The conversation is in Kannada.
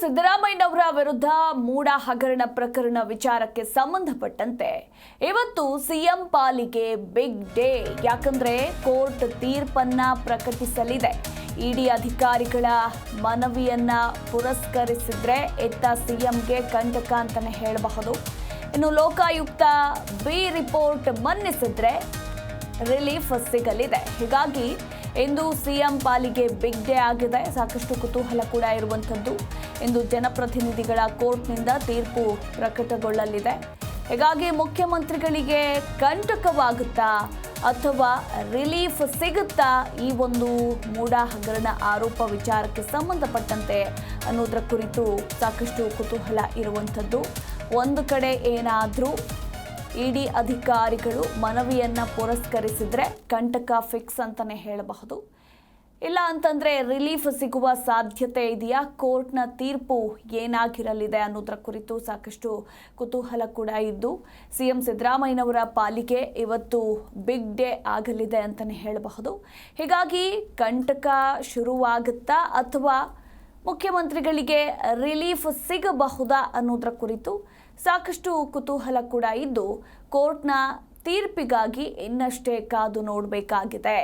ಸಿದ್ದರಾಮಯ್ಯನವರ ವಿರುದ್ಧ ಮೂಡ ಹಗರಣ ಪ್ರಕರಣ ವಿಚಾರಕ್ಕೆ ಸಂಬಂಧಪಟ್ಟಂತೆ ಇವತ್ತು ಸಿಎಂ ಪಾಲಿಗೆ ಬಿಗ್ ಡೇ. ಯಾಕಂದ್ರೆ ಕೋರ್ಟ್ ತೀರ್ಪನ್ನ ಪ್ರಕಟಿಸಲಿದೆ. ಇಡಿ ಅಧಿಕಾರಿಗಳ ಮನವಿಯನ್ನ ಪುರಸ್ಕರಿಸಿದ್ರೆ ಎತ್ತ ಸಿಎಂಗೆ ಕಂಟಕ ಅಂತಾನೆ ಹೇಳಬಹುದು. ಇನ್ನು ಲೋಕಾಯುಕ್ತ ಬಿ ರಿಪೋರ್ಟ್ ಮನ್ನಿಸಿದ್ರೆ ರಿಲೀಫ್ ಸಿಗಲಿದೆ. ಹೀಗಾಗಿ ಇಂದು ಸಿಎಂ ಪಾಲಿಗೆ ಬಿಗ್ ಡೇ ಆಗಿದೆ. ಸಾಕಷ್ಟು ಕುತೂಹಲ ಕೂಡ ಇರುವಂಥದ್ದು. ಇಂದು ಜನಪ್ರತಿನಿಧಿಗಳ ಕೋರ್ಟ್ನಿಂದ ತೀರ್ಪು ಪ್ರಕಟಗೊಳ್ಳಲಿದೆ. ಹೀಗಾಗಿ ಮುಖ್ಯಮಂತ್ರಿಗಳಿಗೆ ಕಂಟಕವಾಗುತ್ತಾ ಅಥವಾ ರಿಲೀಫ್ ಸಿಗುತ್ತಾ ಈ ಒಂದು ಮೂಡ ಹಗರಣ ಆರೋಪ ವಿಚಾರಕ್ಕೆ ಸಂಬಂಧಪಟ್ಟಂತೆ ಅನ್ನೋದರ ಕುರಿತು ಸಾಕಷ್ಟು ಕುತೂಹಲ ಇರುವಂಥದ್ದು. ಒಂದು ಕಡೆ ಏನಾದರೂ ಇಡಿ ಅಧಿಕಾರಿಗಳು ಮನವಿಯನ್ನು ಪುರಸ್ಕರಿಸಿದರೆ ಕಂಟಕ ಫಿಕ್ಸ್ ಅಂತಲೇ ಹೇಳಬಹುದು. ಇಲ್ಲ ಅಂತಂದ್ರೆ ರಿಲೀಫ್ ಸಿಗುವ ಸಾಧ್ಯತೆ ಇದೆಯಾ? ಕೋರ್ಟ್ನ ತೀರ್ಪು ಏನಾಗಿರಲಿದೆ ಅನ್ನೋದರ ಕುರಿತು ಸಾಕಷ್ಟು ಕುತೂಹಲ ಕೂಡ ಇದ್ದು, ಸಿಎಂ ಸಿದ್ದರಾಮಯ್ಯನವರ ಪಾಲಿಗೆ ಇವತ್ತು ಬಿಗ್ ಡೇ ಆಗಲಿದೆ ಅಂತಲೇ ಹೇಳಬಹುದು. ಹೀಗಾಗಿ ಕಂಟಕ ಶುರುವಾಗುತ್ತಾ ಅಥವಾ ಮುಖ್ಯಮಂತ್ರಿಗಳಿಗೆ ರಿಲೀಫ್ ಸಿಗಬಹುದಾ ಅನ್ನೋದರ ಕುರಿತು ಸಾಕಷ್ಟು ಕುತೂಹಲ ಕೂಡ ಇದ್ದು, ಕೋರ್ಟ್ನ ತೀರ್ಪಿಗಾಗಿ ಇನ್ನಷ್ಟೇ ಕಾದು ನೋಡಬೇಕಾಗಿದೆ.